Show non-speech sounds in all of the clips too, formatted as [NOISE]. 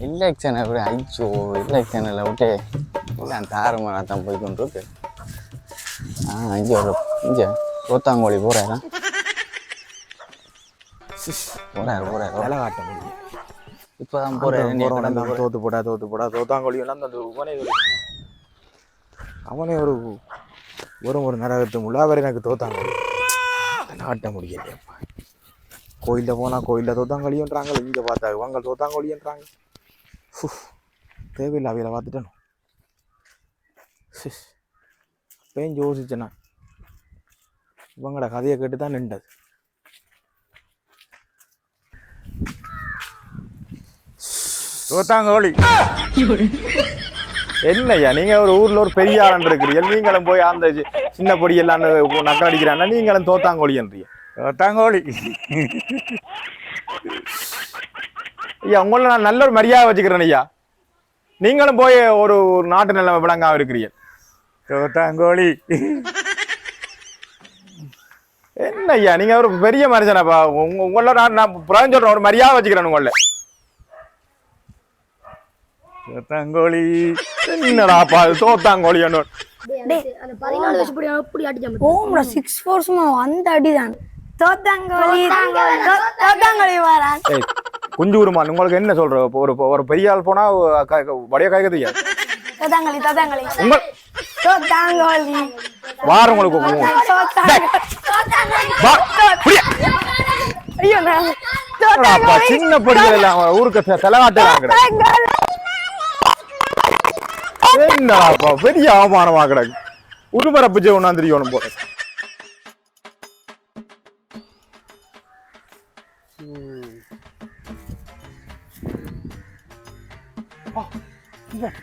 Election அப்படி ஐயோ எலெக்ஷனில் விட்டு எல்லாம் தாறுமாறாக தான் போய் கொண்டு இருக்கு ஆ இங்கே ஒரு இங்கே கோத்தாங்கோழி போகிறாரா போகிறாரு போகிறாரு வேலை காட்ட முடியும் இப்போ தான் போகிறாரு தோத்து போடா தோத்து போடா. தோத்தாங்கொழி எல்லாம் அந்த உவனே ஒரு அவனே ஒரு ஒரு ஒரு நரகத்து முள்ளாவர் எனக்கு தோத்தாங்கொழி நாட்ட முடியலையப்பா. கோயிலில் போனால் கோயிலில் தோத்தாங்கொழின்றாங்க இங்கே பார்த்தா இவங்க தோத்தாங்கொழின்றாங்க. தேவையில்லை அவையில் பார்த்துட்டணும் அப்பயும் யோசிச்சேனா இவங்களோட கதையை கேட்டு தான் நின்றது தோத்தாங்கோழி என்னய்யா நீங்க ஒரு ஊர்ல ஒரு பெரிய ஆளன் இருக்கிறீங்க நீங்களும் போய் அந்த சின்ன பொடி எல்லாம் நக்கல் அடிக்கிறாங்க நீங்களும் தோத்தாங்கோழின்றீங்க தோத்தாங்கோழி ஐயா உங்களை நான் நல்ல ஒரு மரியாதை வச்சுக்கிறேன் ஐயா. நீங்களும் போய் ஒரு ஒரு நாட்டு நிலைமை விளங்காம இருக்கிறீங்க தோத்தாங்கோழி என்ன ஐயா நீங்க ஒரு பெரிய மனுஷனப்பா. உங்க உங்கள நான் நான் புறம் சொல்றேன் ஒரு மரியாதை வச்சுக்கிறேன் உங்கள. தோத்தாங்கோழி என்னடாப்பா அது தோத்தாங்கோழி என்ன அந்த அடிதான். தோத்தாங்கோலி தோத்தாங்கோலி வாரான் குஞ்சு உருமான் உங்களுக்கு என்ன சொல்ற? ஒரு ஒரு பெரிய ஆள் போனா வடைய காய்க்க தெரியாது தோத்தாங்கோலி தோத்தாங்கோலி உங்க தோத்தாங்கோலி வார உங்களுக்கு சின்ன படிகள் எல்லாம் ஊருக்கு செ- செலவாட்டுறாங்க என்னடாப்பா பெரிய அவமானமா கிடக்கு. உருமரப்பு ஒண்ணாந்து தெரியணும் போல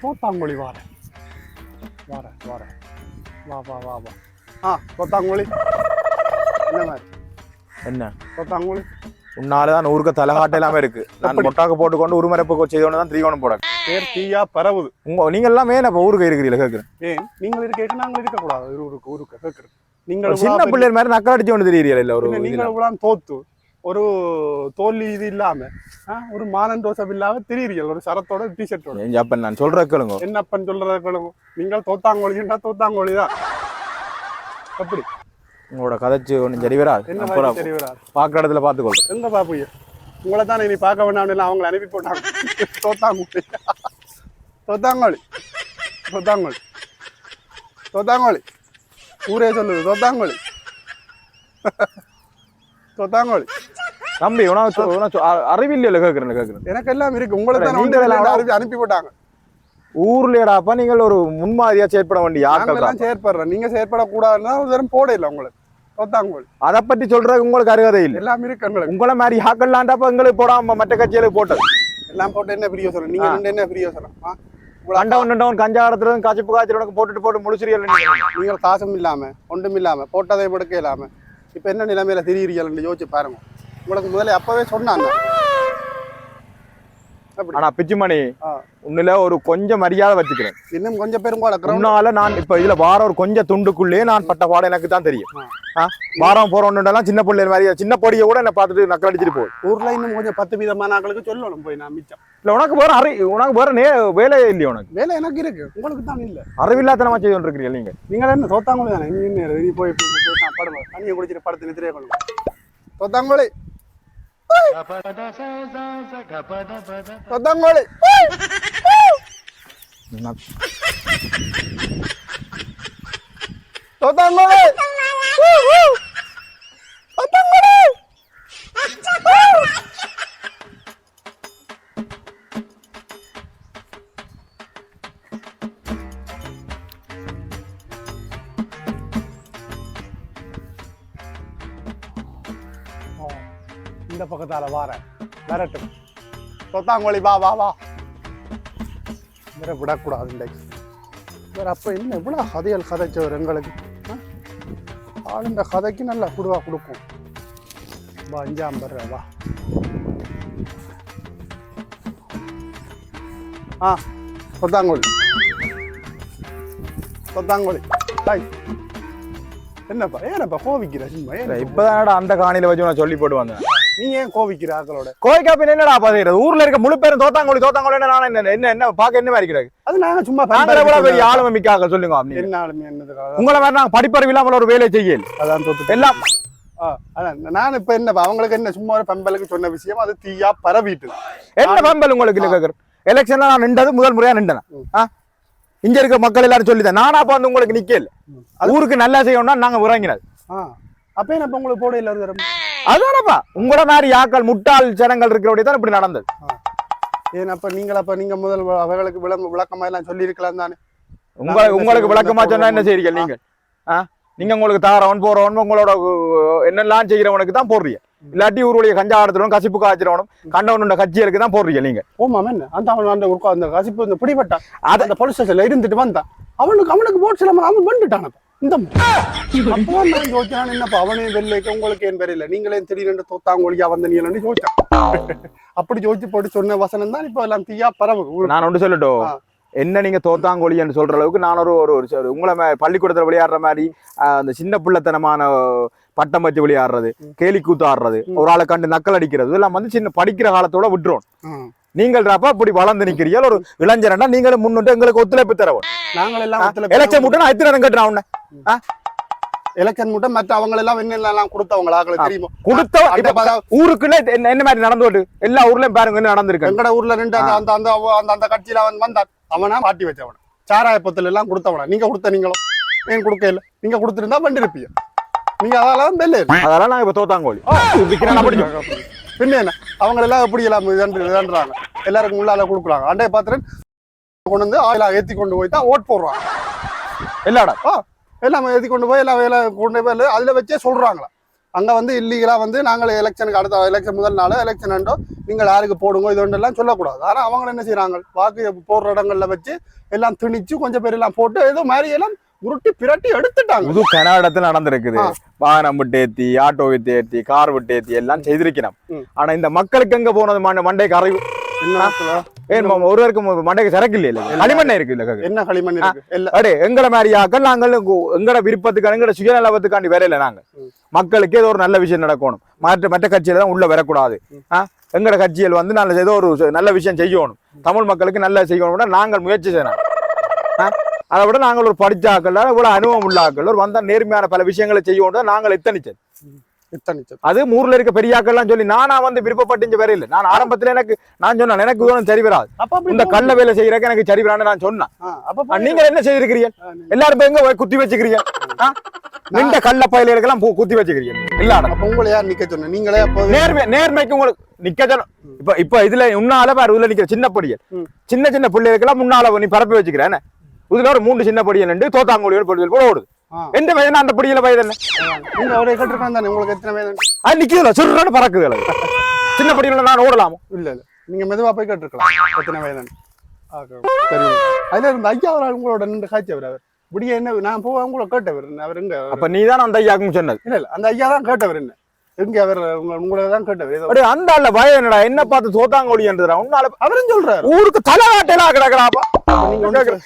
இவன் தோத்தாங்கோழி வார வார வார வா வா வா வா ஆ தோத்தாங்கோழி என்ன மாதிரி என்ன தோத்தாங்கோழி உன்னாலதான் ஊருக்கு தலைகாட்ட இல்லாம இருக்கு நான் மொட்டாக்கு போட்டுக்கொண்டு உருமரப்பு செய்தோன்னு தான் திரிகோணம் போட பேர் தீயா பரவுது உங்க நீங்க எல்லாமே இப்ப ஊருக்கு இருக்கிறீங்களா கேக்குறேன் ஏன் நீங்கள் இருக்க நாங்கள் இருக்கக்கூடாது ஒரு ஊருக்கு ஊருக்கு கேட்குறது ஒரு நீங்கள் சின்ன பிள்ளைகள் மாதிரி நக்கல் அடிச்சு கொண்டு தெரியல இல்ல ஒரு. நீங்கள் இவ்வளவு தோத்து ஒரு தோல்வி இது இல்லாம ஒரு மானன் ரோசம் இல்லாம திரியிறீர்கள். ஒரு சரத்தோட டிஷர்ட்டோட ஏன் அப்ப நான் சொல்ற கேளுங்க. என்னப்பன் சொல்றத கேளுங்க. நீங்கள் தோத்தாங்கோழின்னா தோத்தாங்கோழி தான். அப்படி. உங்களோட கதைச்சு ஒன்றும் சரி வராது. என்ன சரி பார்க்குற இடத்துல பார்த்துக்கொள்றேன் எங்க பாப்புய உங்களை தான் இனி பார்க்க வேண்டாம்னு அவங்களை அனுப்பி போட்டாங்க. தோத்தாங்கோழி. தோத்தாங்கோழி. தோத்தாங்கோழி. தோத்தாங்கோழி. ஊரே சொல்லுது தோத்தாங்கோழி. தோத்தாங்கோழி தம்பி உனக்கு அறிவில்லையில கேட்குறேன் கேட்குறேன் எனக்கு எல்லாம் இருக்கு. உங்களை தான் அனுப்பி போட்டாங்க ஊர்லடாப்பா நீங்கள் ஒரு முன்மாதிரியா செயற்பட வேண்டிய ஆட்கள். செயற்படுறோம். நீங்க செயற்படக்கூடாதுன்னா ஒரு தரம் போட இல்லை உங்களுக்கு. அதை பத்தி சொல்றது உங்களுக்கு அருகதை இல்லை. எல்லாம் இருக்கு உங்களை மாதிரி ஆக்கள்லாண்டாப்ப எங்களுக்கு போடாம மற்ற கட்சிகளுக்கு போட்டது. எல்லாம் போட்டு என்ன பிரிய சொல்றேன் நீங்க என்ன பிரிய சொல்றேன் நின்றவன் கஞ்சா கடத்துறதும் கச்சிப்பு காய்ச்சல் போட்டுட்டு போட்டு முழுசிரியல் நீங்கள் காசும் இல்லாம ஒன்றும் இல்லாம போட்டதை படுக்க இல்லாம. இப்ப என்ன நிலைமையில திரியிறீங்கன்னு யோசிச்சு பாருங்க. உங்களுக்கு முதல்ல அப்பவே சொன்னாங்க. ஆனா பிச்சுமணி. உன்னில ஒரு கொஞ்சம் மரியாதை வச்சுக்கிறேன். இன்னும் கொஞ்சம் பேரும் உன்னால நான் இப்ப இதுல வார ஒரு கொஞ்சம் துண்டுக்குள்ளே நான் பட்ட பாடம் எனக்கு தான் தெரியும்? வாரம் போறோம்னுலாம் சின்ன பிள்ளை மாதிரி சின்ன பொடியை கூட என்ன பார்த்துட்டு நக்கல் அடிச்சிட்டு போகுது ஊர்ல இன்னும் கொஞ்சம் பத்து விதமான ஆட்களுக்கு சொல்லணும் போய் நான் மிச்சம். இல்ல உனக்கு வேற அறி உனக்கு வேற நே வேலையே இல்லையா உனக்கு. வேலை எனக்கு இருக்கு. உங்களுக்கு தான் இல்ல. அறிவில்லாத்தனமா செய்து கொண்டிருக்கிறீங்க நீங்க. நீங்கள் என்ன தோத்தாங்குழி தானே? போய் படுங்க தண்ணியை குடிச்சிட்டு படுத்து நித்திரையே கொள்ளுங்க தோத்தாங்குழி தோத்தாங்குழி தோத்தாங்குழி தோத்தாங்குழி இந்த வாரேன். வரட்டும். சொத்தாங்கோழி வா வா வா. வேற விடக்கூடாது இன்றைக்கு வேற அப்போ என்ன இவ்வளோ கதைகள் கதைச்சவர் எங்களுக்கு? ஆள் இந்த கதைக்கு நல்லா குடுவா கொடுக்கும். வா அஞ்சாம் பர்ற வா. ஆ சொத்தாங்கோழி. சொத்தாங்கோழி. ஹாய் என்னப்பா ஏனப்பா கோவிக்கிற சும்மா ஏன் இப்போதான் அந்த காணியில வச்சு நான் சொல்லி போட்டு வந்தேன். நீ ஏன் கோவிக்கிற ஆக்களோட? கோயிக்கா பின்ன என்னடா பாத்துக்கிறது ஊர்ல இருக்க முழு பேரும் தோத்தாங்கோழி தோத்தாங்கோழி நான் என்ன என்ன என்ன பாக்க என்ன மாதிரி கிடக்கு? அது நாங்க சும்மா நாங்களே கூட பெரிய ஆளுமை மிக்காக சொல்லுங்க நீங்க. என்ன ஆளுமே உங்களை மாதிரி நாங்க படிப்பறிவு இல்லாமல் ஒரு வேலை செய்யல அதான் தோத்து எல்லாம். நான் இப்ப என்ன அவங்களுக்கு என்ன சும்மா ஒரு பெம்பலுக்கு சொன்ன விஷயம் அது தீயா பரவிட்டு. என்ன பம்பல் உங்களுக்கு இல்ல கேக்குறேன் எலெக்ஷன்ல நான் நின்றது முதல் முறையா நின்றேன்? இங்க இருக்க மக்கள் எல்லாரும் சொல்லிதான். நானா அப்ப வந்து உங்களுக்கு நிக்கல. ஊருக்கு நல்லா செய்யணும்னா நாங்க உறங்கினது அப்ப என்ன உங்களுக்கு போட தரம்? அதுதானப்பா உங்கள மாதிரி ஆக்கள் முட்டாள் ஜனங்கள் இருக்கிறபடி தான் இப்படி நடந்தது. ஏன் அப்ப நீங்கள் அப்ப நீங்க முதல் அவர்களுக்கு விளக்கமா எல்லாம் சொல்லி இருக்கலாம் தானே உங்களுக்கு உங்களுக்கு விளக்கமா சொன்னா என்ன செய்றீங்க நீங்க? நீங்க உங்களுக்கு தாரவன் போறவன் உங்களோட என்னெல்லாம் செய்யறவனுக்கு தான் போடுறீங்க. இல்லாட்டி ஊருடைய கஞ்சா ஆடுறவனும் கசிப்பு காய்ச்சறவனும் கண்டவனுடைய கட்சிகளுக்கு தான் போடுறீங்க நீங்க. என்ன? அந்த அவன் அந்த அந்த கசிப்பு இந்த பிடிபட்டான். அது- அந்த போலீஸ் ஸ்டேஷன்ல இருந்துட்டு வந்தான். அவனுக்கு அவனுக்கு போட் சில அவன் வந்துட்டான். இந்த அப்பதான் நான் யோசிச்சான் என்னப்பா அவனே வெள்ளைக்கு உங்களுக்கு ஏன் தெரியல நீங்களே திடீர்னு தோத்தாங்கொழியா வந்த நீலன்னு யோசிச்சான் அப்படி யோசிச்சு போட்டு சொன்ன வசனம் தான் இப்ப எல்லாம் தீயா பரவு. நான் ஒன்று சொல்லட்டும். என்ன நீங்க தோத்தாங்கொழின்னு சொல்ற அளவுக்கு நான் ஒரு ஒரு உங்களை பள்ளிக்கூடத்துல விளையாடுற மாதிரி அந்த சின்ன பிள்ளைத்தனமான பட்டம் வச்சு விளையாடுறது கேலி கூத்து ஆடுறது ஒரு ஆளை கண்டு நக்கல் அடிக்கிறது இதெல்லாம் வந்து சின்ன படிக்கிற காலத்தோட விட்டுரும் ஆ. நீங்கள் அப்ப இப்படி வளர்ந்து நிக்கிறீங்க ஒரு இளைஞரண்டா நீங்களும் முன்னிட்டு எங்களுக்கு ஒத்துழைப்பு தரவும். நாங்கள் எல்லாம் எலெக்ஷன் முட்டை நான் எத்தனை கட்டுறேன் உன்னை? எலெக்ஷன் மட்டும் மற்ற அவங்க எல்லாம் என்ன எல்லாம் கொடுத்தவங்க ஆக்களை தெரியுமா கொடுத்த ஊருக்குள்ள என்ன என்ன மாதிரி நடந்து எல்லா ஊர்லயும் பாருங்க என்ன நடந்திருக்கு. எங்கட ஊர்ல நின்று அந்த அந்த அந்த அந்த கட்சியில அவன் வந்தான். அவனா மாட்டி வச்சவன. சாராயப்பத்துல எல்லாம் கொடுத்தவனா? நீங்க கொடுத்த நீங்களும். ஏன் கொடுக்க இல்ல? நீங்க கொடுத்திருந்தா பண்ணிருப்பீங்க நீங்க அதெல்லாம் பெல்ல அதெல்லாம் நான் இப்ப தோத்தாங்கோழி. அப்படி பின்ன என்ன? அவங்க எல்லாம் எப்படி எல்லாம் இதன்று- இதன்றாங்க எல்லாருக்கும் உள்ளால கொடுக்குறாங்க. அண்டைய பாத்திரன் கொண்டு வந்து ஆயிலா ஏத்தி கொண்டு போய் தான் ஓட் போடுறாங்க. எல்லாடா ஆ எல்லாம் ஏத்தி கொண்டு போய் எல்லாம் வேலை கொண்டு போய் அதுல வச்சே சொல்றாங்களா அங்க வந்து இல்லீகலா வந்து நாங்கள் எலெக்ஷனுக்கு அடுத்த எலெக்ஷன் முதல் நாள் எலெக்ஷன் அண்டோ நீங்கள் யாருக்கு போடுங்க இது எல்லாம் சொல்லக்கூடாது. ஆனா அவங்க என்ன செய்றாங்க? வாக்கு போடுற இடங்கள்ல வச்சு எல்லாம் திணிச்சு கொஞ்சம் பேர் எல்லாம் போட்டு ஏதோ மாதிரி எல்லாம் உருட்டி பிரட்டி எடுத்துட்டாங்க. புது கனடாத்துல நடந்திருக்குது. வாகனம் விட்டு ஏத்தி ஆட்டோ விட்டு ஏத்தி கார் விட்டு ஏத்தி எல்லாம் செய்திருக்கிறோம். ஆனா இந்த மக்களுக்கு எங்க போனது? மண்டை மண்டைக்கு ஒரு மண்டைக்கு சரக்கு இல்லையா? களிமண்ணை இருக்கு இல்ல. என்ன களிமண் அடே எங்களை மாதிரி ஆக்கள் நாங்கள் எங்கட விருப்பத்துக்கு எங்கட சுயநலவத்துக்காண்டி வரையில நாங்க. மக்களுக்கு ஏதோ ஒரு நல்ல விஷயம் நடக்கணும். மற்ற மற்ற கட்சியில தான் உள்ள வரக்கூடாது? எங்கட கட்சியில் வந்து நல்ல ஏதோ ஒரு நல்ல விஷயம் செய்யணும். தமிழ் மக்களுக்கு நல்ல செய்யணும்னா நாங்கள் முயற்சி செய்யணும்? அதை விட நாங்கள் ஒரு ஆக்கள் இவ்வளவு அனுபவம் உள்ள ஆக்கள் ஒரு வந்தா நேர்மையான பல விஷயங்களை செய்யணும் நாங்கள் எத்தனிச்சது அது ஊர்ல இருக்க பெரிய ஆக்கள்லாம் சொல்லி நானா வந்து விருப்பப்பட்டு இங்க வரையில நான் ஆரம்பத்துல எனக்கு நான் சொன்னேன் எனக்கு இதுவும் சரி வராது. இந்த கள்ள வேலை செய்யறதுக்கு எனக்கு சரி வரான்னு நான் சொன்னேன். நீங்க என்ன செய்திருக்கிறீங்க? எல்லாரும் போய் எங்க குத்தி வச்சுக்கிறீங்க? நின்ற கள்ள பயிலுக்கெல்லாம் பூ குத்தி வச்சுக்கிறீங்க. இல்ல உங்களை யார் நிக்க சொன்ன நீங்களே நேர்மை நேர்மைக்கு உங்களுக்கு நிக்க சொன்ன- இப்ப இப்ப இதுல முன்னால பாரு இதுல நிக்கிற சின்ன பொடியல். சின்ன சின்ன பிள்ளைகளுக்கெல்லாம் முன்னால நீ பரப்பி வச்சுக்கிறேன் இதுல ஒரு மூணு சின்ன பொடியல் நின்று தோத்தாங்குழியோட பொடியல் கூட ஓடுது. எந்த வயதுனா அந்த பொடியில வயது என்ன? அவரை கேட்டிருக்காங்க தானே உங்களுக்கு எத்தனை வயது? அது நிக்குதுல சுருன்னு பறக்குது அது. சின்ன பொடியில நான் ஓடலாமோ? இல்ல இல்ல. நீங்க மெதுவா போய் கேட்டிருக்கலாம் எத்தனை வயது சரி அதுல இருந்து ஐயா அவர் உங்களோட நின்று காய்ச்சவர் அவர் இப்படியே என்ன நான் போக உங்களை கேட்டவர் அவர் எங்க அப்ப நீதான் அந்த ஐயாக்கும் சொன்னது? இல்ல இல்ல. அந்த ஐயா தான் கேட்டவர் என்ன? எங்க அவர் உங்க- உங்களை தான் கேட்டவர். அந்த ஆள்ல பயம் என்னடா? என்ன பார்த்து தோத்தாங்கோழின்றா உன்னால அவரும் சொல்றாரு. ஊருக்கு தலைவாட்டையெல்லாம் கிடக்குறாப்பா.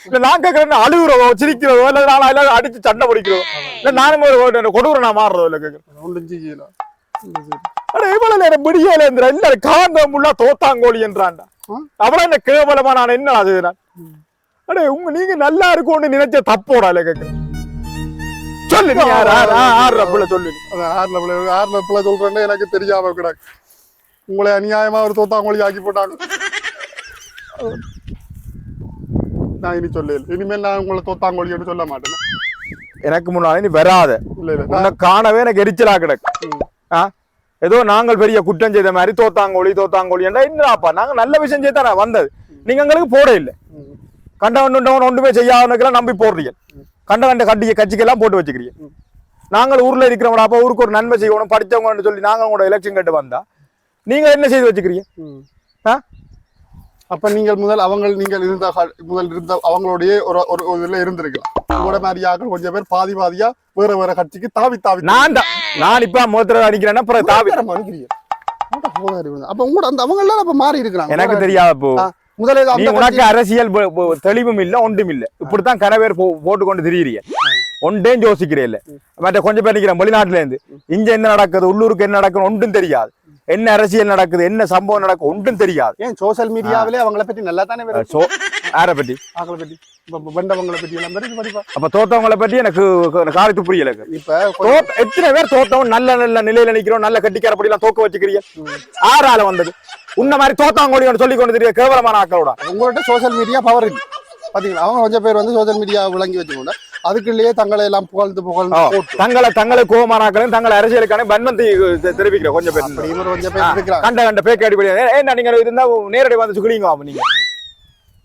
இல்ல நான் கேக்குறேன் அழுகுறதோ சிரிக்கிறதோ இல்ல நான் எல்லாரும் அடிச்சு சண்டை பிடிக்கிறதோ இல்ல நானும் ஒரு கொடூர நான் மாறுறதோ இல்ல கேக்குறேன். ஒன்றும் இவ்வளவு நேரம் முடியல என்ற எல்லாரும் காந்தம் உள்ள தோத்தாங்கோழி என்றான்டா ஆ? அவள என்ன கேவலமா நான் என்ன அது அடே உங்க நீங்க நல்லா இருக்கும்னு நினைச்ச தப்போடா இல்ல கேக்குறேன். சொல்லு நீ யார்? யார் ஆடுற புள்ள சொல்லு ஆறுல பிள்ளை ஆறுல பிள்ளை சொல்றேன்னு எனக்கு தெரியாம கிடக்கு. உங்களை அநியாயமா ஒரு தோத்தாங்கோழி ஆக்கி போட்டாங்க. நான் இனி சொல்லல. இனிமேல் நான் உங்களை தோத்தாங்கோழின்னு சொல்ல மாட்டேன். எனக்கு முன்னாலே நீ வராத. இல்ல இல்ல. உன்னை காணவே எனக்கு எரிச்சலா கிடக்கு. ஆ? ஏதோ நாங்கள் பெரிய குற்றம் செய்த மாதிரி தோத்தாங்கோழி தோத்தாங்கோழி என்றா என்னடாப்பா நாங்க நல்ல விஷயம் செய்தானே வந்தது. நீங்க எங்களுக்கு போட இல்லை. கண்டவன் ஒன்றுமே செய்யாதவனுக்கெல்லாம் நம்பி போடுறீங்க கண்ட கண்ட கட்டிய கட்சிக்கெல்லாம் போட்டு வச்சுக்கிறீங்க. நாங்கள் ஊர்ல இருக்கிறவங்க அப்ப ஊருக்கு ஒரு நன்மை செய்யணும் படிச்சவங்கன்னு சொல்லி நாங்க உங்களோட எலெக்ஷன் கேட்டு வந்தா நீங்க என்ன செய்து வச்சுக்கிறீங்க. ஆ? அப்ப நீங்கள் முதல் அவங்க நீங்கள் இருந்த முதல் இருந்த அவங்களுடைய ஒரு ஒரு இதுல இருந்திருக்கலாம். உங்களோட மாதிரி ஆக்கள் கொஞ்சம் பேர் பாதி பாதியா வேற வேற கட்சிக்கு தாவி தாவி. நான் தான். நான் இப்ப முதல்ல அடிக்கிறேன்னா அப்புறம் தாவி. அனுக்கிறீங்க அப்ப உங்களோட அந்த அவங்க எல்லாம் அப்ப மாறி இருக்கிறாங்க. எனக்கு தெரியாத போ ஆ, முதல்ல உனக்கு அரசியல் தெளிவும் இல்ல ஒன்றும் இல்ல இப்படித்தான் கன பேர் போ- போட்டு கொண்டு திரியிறிய ஒன்றேம் யோசிக்கிறே இல்ல. மற்ற கொஞ்சம் பேர் நிக்கிறேன் வெளிநாட்டுல இருந்து இங்க என்ன நடக்குது உள்ளூருக்கு என்ன நடக்குது ஒன்றும் தெரியாது. என்ன அரசியல் நடக்குது என்ன சம்பவம் நடக்கும் ஒன்றும் தெரியாது. ஏன் சோஷியல் மீடியாவிலே அவங்கள பத்தி நல்லா தானே வெண்டவங்களை எல்லாம் வருது படிப்பா. அப்ப தோத்தவங்களை பத்தி எனக்கு காலத்து புரியல இப்ப எத்தனை பேர் தோத்தவன் நல்ல நல்ல நிலையில நிக்கிறோம் நல்ல கட்டிக்கார படி எல்லாம் தோக்க வச்சுக்கிறீங்க? ஆறால வந்தது. உன்ன மாதிரி தோத்தாங்கோடி சொல்லி கொண்டு தெரிய கேவலமான ஆக்களோட உங்கள்ட்ட சோஷியல் மீடியா பவர் இல்லை. பாத்தீங்களா? அவங்க கொஞ்சம் பேர் வந்து சோஷியல் மீடியா விளங்கி வச்சுக்கோங்க. அதுக்குள்ளேயே தங்களை எல்லாம் புகழ்ந்து புகழ்ந்து தங்களை தங்களை கோமானாக்களும் தங்களை அரசியலுக்கான வன்மந்தி தெரிவிக்கிற கொஞ்சம் பேர். இவர் கொஞ்சம் பேர் இருக்கிறாங்க கண்ட கண்ட பேக்க அடிப்படை ஏன்னா நீங்க இருந்தா நேரடி வந்து சுகுலிங்க ஆகும் நீங்க.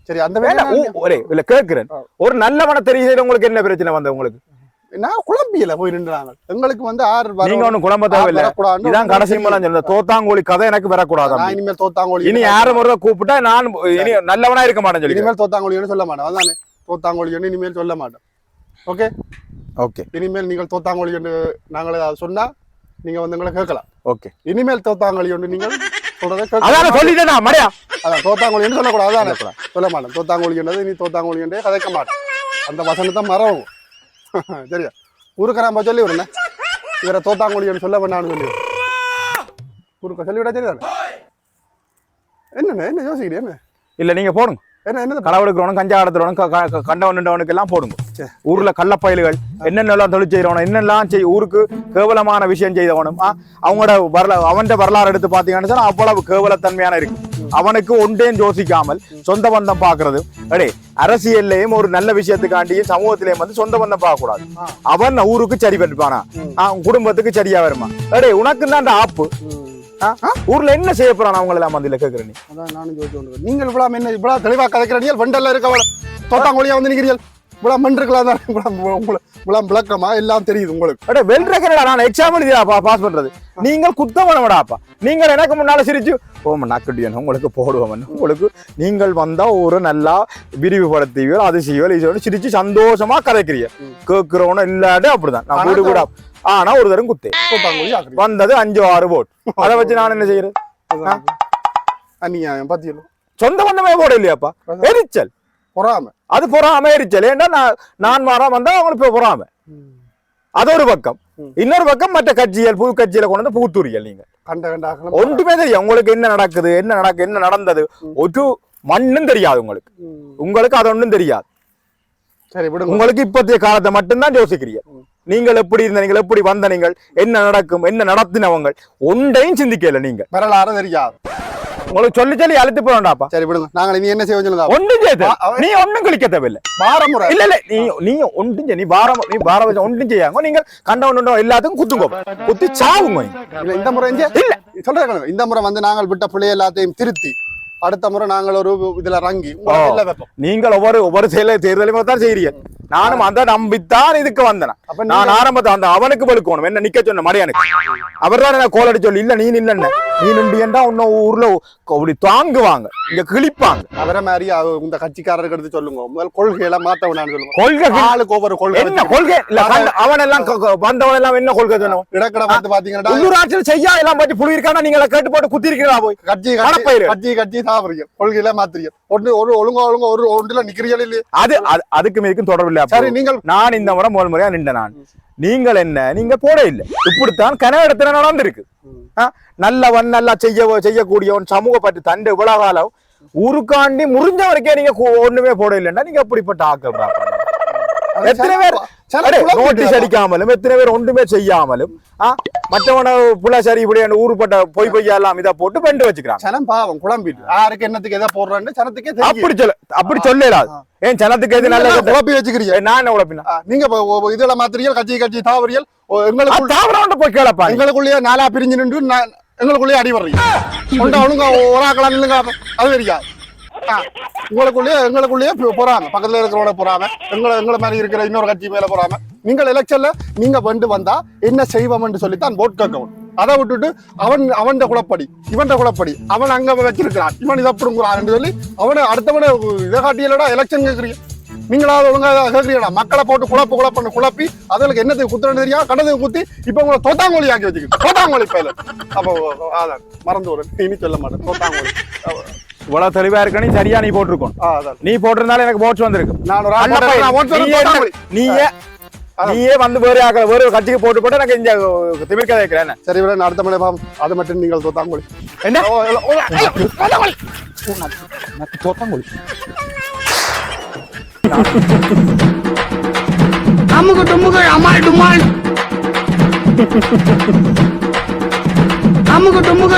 சரி அந்த வேலை ஒரே இல்ல கேக்குறேன் ஒரு நல்லவன தெரியுது உங்களுக்கு என்ன பிரச்சனை வந்து உங்களுக்கு? நான் குழம்பியில போய் நின்றாங்க எங்களுக்கு வந்து ஆறு நீங்க ஒண்ணும் குழம்ப தேவையில்ல. இதான் கடைசி மூலம் சொல்லுங்க தோத்தாங்கோழி கதை எனக்கு வரக்கூடாது நான் இனிமேல் தோத்தாங்கோழி இனி யாரும் ஒரு கூப்பிட்டா நான் இனி நல்லவனா இருக்க மாட்டேன் சொல்லி இனிமேல் தோத்தாங்கோழின்னு சொல்ல மாட்டேன் அதானே? தோத்தாங்கோழின்னு இனிமேல் சொல்ல மாட்டேன் ஓகே? ஓகே. இனிமேல் நீங்கள் தோத்தாங்கோழி என்று நாங்கள் சொன்னா நீங்க வந்து எங்களை கேட்கலாம். ஓகே. இனிமேல் தோத்தாங்கோழி என்று நீங்கள் அதான சொல்லிட்டேனா மடையா? அதான் தோத்தாங்கோழின்னு சொல்லக்கூடாது அதானே சொல்ல மாட்டேன். தோத்தாங்கோழி என்றது நீ தோத்தாங்கோழி என்றே கதைக்க மாட்டேன். அந்த வசனத்தை மறவும் [LAUGHS] சரியா? நம்ம சொல்லி விடுறேன். இவரை தோத்தாங்கோழின்னு சொல்ல வேண்டாம்னு சொல்லி. விடு. ஊருக்க சொல்லி விட சரிதானே என்னண்ணே என்ன யோசிக்கிறீ என்ன? இல்ல நீங்க போடுங்க. என்ன என்ன களவெடுக்கிறவனும் கஞ்சா கடத்துறவனும் கண்டவன் நின்றவனுக்கு எல்லாம் போடுங்க. ஊர்ல கள்ளப்பயல்கள் என்னென்னலாம் தொழில் செய்யறவனும் என்னெல்லாம் செய் ஊருக்கு கேவலமான விஷயம் செய்தவனும் அவங்களோட வரலா அவன் வரலாறு எடுத்து பாத்தீங்கன்னு சொன்னா அவ்வளவு கேவலத்தன்மையான இருக்கு. அவனுக்கு ஒன்றேன் யோசிக்காமல் சொந்த பந்தம் பாக்குறது அடே அரசியல்லையும் ஒரு நல்ல விஷயத்துக்காண்டியும் சமூகத்திலையும் வந்து சொந்த பந்தம் பார்க்க கூடாது அவன் ஊருக்கு சரி பண்ணிப்பானா? குடும்பத்துக்கு சரியா வருமா? அடே உனக்கு தான் ஆப்பு? ஊர்ல என்ன செய்ய போறான் அவங்கள எல்லாம் வந்து கேக்குற நீ? அதான் நானும் ஜோதிச்சு கொண்டு நீங்கள் இவ்வளோ என்ன இவ்வளோ தெளிவாக கதைக்கிறீர்கள்? வெண்டல்ல இருக்க தோட்டாங்கோழியா வந்து நிற்கிறீர்கள் இவ்வளோ மன்றுக்கலாம் தான் இவ்வளோ உங்களை இவ்வளோ விளக்கமா எல்லாம் தெரியுது உங்களுக்கு. அட வெல் ரெக்கர்டா நான் எக்ஸாம் எழுதியா பாஸ் பண்றது. நீங்கள் குத்தவனவடாப்பா நீங்கள் எனக்கு முன்னால சிரிச்சு ஓம நக்கடியன் உங்களுக்கு போடுவோம் உங்களுக்கு நீங்கள் வந்தா ஒரு நல்லா விரிவுபடுத்துவீர்கள் அது செய்வீர்கள் சிரிச்சு சந்தோஷமா கதைக்கிறீங்க கேட்கிறவன இல்லாட்டி அப்படிதான் நான் வீடு கூட ஆனா ஒரு தரம் குத்தே வந்தது அஞ்சு ஆறு போட் அதை வச்சு நான் என்ன செய்யறது பத்தியலோ சொந்த பந்தமே போட இல்லையாப்பா எரிச்சல் பொறாம அது பொறாம எரிச்சல் ஏன்னா நான் நான் மாறாம வந்தா அவங்களுக்கு பொறாம அது ஒரு பக்கம். இன்னொரு பக்கம் மற்ற கட்சிகள் புது கட்சியில கொண்டு வந்து புகுத்துறீங்க நீங்க ஒன்றுமே தெரியும் உங்களுக்கு என்ன நடக்குது என்ன நடக்கு என்ன நடந்தது ஒரு மண்ணும் தெரியாது உங்களுக்கு உங்களுக்கு அது ஒன்றும் தெரியாது சரி விடுங்க உங்களுக்கு இப்பத்திய காலத்தை மட்டும்தான் யோசிக்கிறீங்க நீங்கள் எப்படி இருந்த நீங்கள் எப்படி வந்த நீங்கள் என்ன நடக்கும் என்ன நடத்தினவங்க ஒன்றையும் சிந்திக்கல நீங்க வரலாறு தெரியாது. உங்களுக்கு சொல்லி சொல்லி அழுத்து போறாண்டாப்பா சரி விடுங்க. நாங்கள் இனி என்ன செய்ய சொல்லுங்க. ஒன்றும் செய்ய நீ ஒன்றும் கிளிக்க தேவையில்லை. பாரமுறை இல்ல இல்ல நீ நீ ஒன்றும் செய்ய நீ பாரம் நீ பாரம் வச்சு ஒன்றும் செய்யாங்க நீங்க கண்ட ஒன்று எல்லாத்துக்கும் குத்துங்க. குத்தி சாவுங்க இந்த முறை இல்ல. சொல்றேன் இந்த முறை வந்து நாங்கள் விட்ட பிள்ளை எல்லாத்தையும் திருத்தி அடுத்த முறை நாங்கள் ஒரு இதுல வைப்போம். நீங்கள் ஒவ்வொரு ஒவ்வொரு செயல தேர்தலையும் தான் செய்கிறீங்க நானும் அந்த நம்பித்தான் இதுக்கு வந்தேன். அப்ப நான் ஆரம்பத்தை அந்த அவனுக்கு பழுக்கணும் என்ன நிக்க சொன்ன மடையானுக்கு. அவர் தான் என்ன கோல் அடி சொல்லி இல்ல நீ நில்லண்ண நீ நின்றியண்டா உன்ன ஊர்ல அப்படி தாங்குவாங்க. இங்க கிழிப்பாங்க. அவரை மாதிரி இந்த கட்சிக்காரருக்கு எடுத்து சொல்லுங்க. முதல் கொள்கையில மாத்த வேணாம்னு சொல்லுங்க. கொள்கை ஆளுக்கு ஒவ்வொரு கொள்கை என்ன. கொள்கை? இல்ல அவன் எல்லாம் வந்தவன் எல்லாம் என்ன கொள்கை சொன்னவன் இடக்கடை வந்து பாத்தீங்கன்னா உள்ளூராட்சியில் செய்யா எல்லாம் பற்றி புள்ளி இருக்கானா நீங்க கேட்டு போட்டு குத்தி இருக்கிறா போய்? கட்சி. கட்சி கட்சி சாப்பிடுறீங்க. கொள்கையில ஒன்று ஒரு ஒழுங்கா ஒழுங்கா ஒரு ஒன்றுல நிக்கிறீர்கள் இல்லையே? அது அது- அதுக்கும் இதுக்கும் தொடர்பு இல்ல சரி நீங்கள் நான் இந்த முறை முதல் முறையா நின்ற நான். நீங்கள் என்ன? நீங்க போட இல்ல. இப்படித்தான் கனகடத்துல நடந்திருக்கு. ஆ, நல்லவன் நல்லா செய்ய செய்யக்கூடியவன் சமூக பற்றி தண்டு இவ்வளவு காலம் ஊருக்காண்டி முறிஞ்ச வரைக்கும் நீங்க ஒண்ணுமே போட இல்லைன்னா நீங்க எப்படிப்பட்ட ஆக்கள் எத்தனை பேர் நோட்டீஸ் அடிக்காமலும் எத்தனை பேர் ஒன்றுமே செய்யாமலும் மற்றவன புள்ள சரி இப்படி ஊருப்பட்ட பொய் பொய்யெல்லாம் இதை போட்டு பெண்டு வச்சுக்கிறாங்க சனம் பாவம் குழம்பிட்டு யாருக்கு என்னத்துக்கு எதை போடுறான்னு சனத்துக்கே அப்படி சொல்ல அப்படி சொல்லலாது ஏன் ஜனத்துக்கு எது நல்லது குழப்பி வச்சுக்கிறீங்க நான் என்ன உழப்பினா ஆ, நீங்க இதுல மாத்திரியல் கட்சி கட்சி தாவரியல் எங்களுக்குள் தாவரம் போய் கேளப்பா. எங்களுக்குள்ளேயே நாலா பிரிஞ்சு நின்று நான் எங்களுக்குள்ளேயே அடி வர்றீங்க ஒழுங்கா ஒரு ஆக்கலாம் நில்லுங்க அது தெரியாது உங்களுக்குள்ளேயே எங்களுக்குள்ளேயே போறாங்க பக்கத்துல இருக்கிறவங்கள போறாங்க எங்களை எங்களை மாதிரி இருக்கிற இன்னொரு கட்சி மேல போறாங்க நீங்கள் எலெக்ஷன்ல நீங்க வந்து வந்தா என்ன செய்வோம்னு சொல்லி தான் ஓட் கேட்கவும் அதை விட்டுட்டு அவன் அவன் குழப்படி இவன் குழப்படி அவன் அங்க வச்சிருக்கிறான். இவன் இதை அப்படிங்கிறான் சொல்லி அவனை அடுத்தவனை இதை காட்டியலடா எலெக்ஷன் கேட்குறீங்க. நீங்களாவது ஒழுங்கா கேட்கறீங்களா மக்களை போட்டு குழப்பு குழப்பன்னு குழப்பி அதுகளுக்கு என்னத்துக்கு குத்துறது தெரியா? கடத்துக்கு குத்தி இப்போ உங்களை தோத்தாங்கோலி ஆக்கி வச்சுக்கிட்டு. தோத்தாங்கோலி பயில அப்போ அதான் மறந்து ஒரு இனி சொல்ல மாட்டேன். தோத்தாங்கோலி இவ்வளவு தெளிவா இருக்க நீ சரியா நீ போட்டிருக்கணும். ஆ, அதான். நீ போட்டிருந்தாலும் எனக்கு போட்ஸ் வந்திருக்கு. நான் ஒரு ஆள் அண்ணா போட்டேன், பையன், நான் ஓட்டு நீ சொல்றேன், என்ன- தோத்தாங்கோலி. நீ ஏன் நீயே வந்து வேறு ஆக்கல வேறு ஒரு கட்சிக்கு போட்டு போட்டு எனக்கு இந்த திமிர்க்க வைக்கிறேன் சரி விட அடுத்த மலை பாவம் அது மட்டும் நீங்கள் தோத்தாங்கோழி. என்ன? ஓ, இல்ல, ஓ, ஐயோ, தோத்தாங்கோழி. எனக்கு தோத்தாங்குழி அமுகு டுமுகு